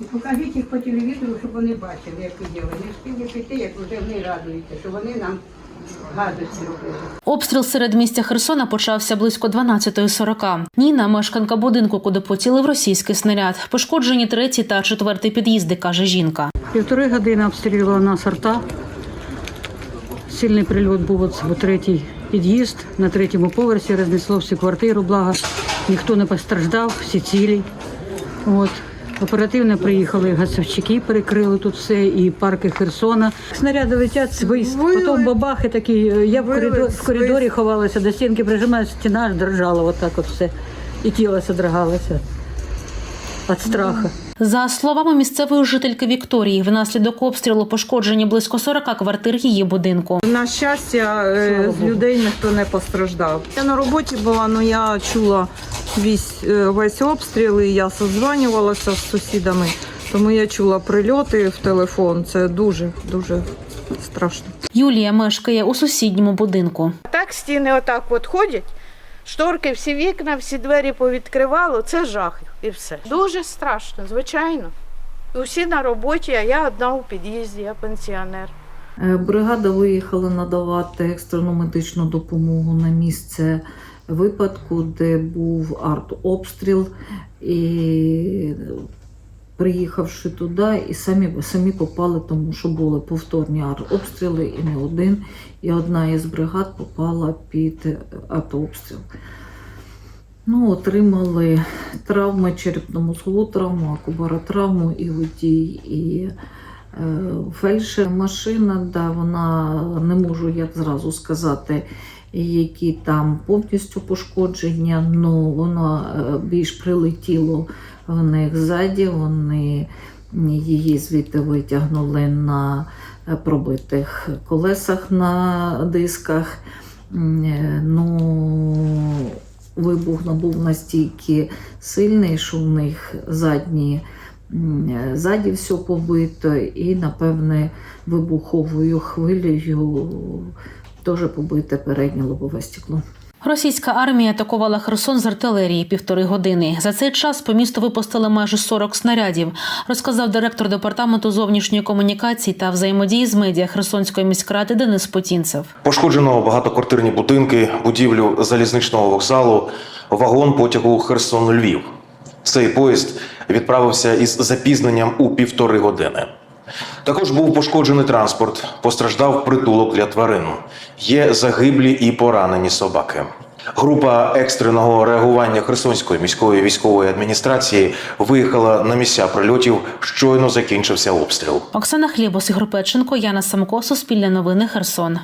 І покажіть їх по телевізору, щоб вони бачили, як ви діли. Не встигли піти, як вже вони радуються, що вони нам гадості робили. Обстріл серед містя Херсона почався близько 12.40. Ніна, мешканка будинку, куди поцілив російський снаряд. Пошкоджені третій та четвертий під'їзди, каже жінка. Півтори години обстрілювала нас арта. Сильний прильот був у третій під'їзд. На третьому поверсі рознесло всю квартиру, благо ніхто не постраждав, всі цілі. От. Оперативно приїхали газовщики, перекрили тут все, і парки Херсона. Снаряди летять, свист, потім бабахи такі. Я в, коридор, в коридорі ховалася, до стінки прижимаю, стіна аж дрожала, отак от все. І тіло содрогалося від страху. За словами місцевої жительки Вікторії, внаслідок обстрілу пошкоджені близько 40 квартир її будинку. На щастя, е, з людей ніхто не постраждав. Я на роботі була, але я чула весь, е, весь обстріл, і я созванювалася з сусідами, тому я чула прильоти в телефон. Це дуже дуже страшно. Юлія мешкає у сусідньому будинку. Так стіни отак от ходять, шторки, всі вікна, всі двері повідкривало. Це жах і все. Дуже страшно, звичайно. Усі на роботі, а я одна у під'їзді, я пенсіонер. Е, Бригада виїхала надавати екстрену медичну допомогу на місце випадку, де був артобстріл. І приїхавши туди, і самі, самі попали, тому що були повторні артобстріли, і не один. І одна із бригад попала під артобстріл. Ну, отримали травми, черепно-мозгову травму, акубаротравму і водій, і е, фельдшер. Машина, да, вона не можу як зразу сказати, які там повністю пошкодження, але воно е, більш прилетіло в них ззаді. Вони її звідти витягнули на е, пробитих колесах на дисках. Е, Ну, вибух був настільки сильний, що в них задні, ззаді все побито, і, напевне, вибуховою хвилею теж побите переднє лобове стекло. Російська армія атакувала Херсон з артилерії півтори години. За цей час по місту випустили майже 40 снарядів, розказав директор департаменту зовнішньої комунікації та взаємодії з медіа Херсонської міськради Денис Потінцев. Пошкоджено багатоквартирні будинки, будівлю залізничного вокзалу, вагон потягу Херсон-Львів. Цей поїзд відправився із запізненням у півтори години. Також був пошкоджений транспорт, постраждав притулок для тварин. Є загиблі і поранені собаки. Група екстреного реагування Херсонської міської військової адміністрації виїхала на місця прильотів. Щойно закінчився обстріл. Оксана Хлібос, Ігор Печенко, Яна Самко, Суспільне новини, Херсон.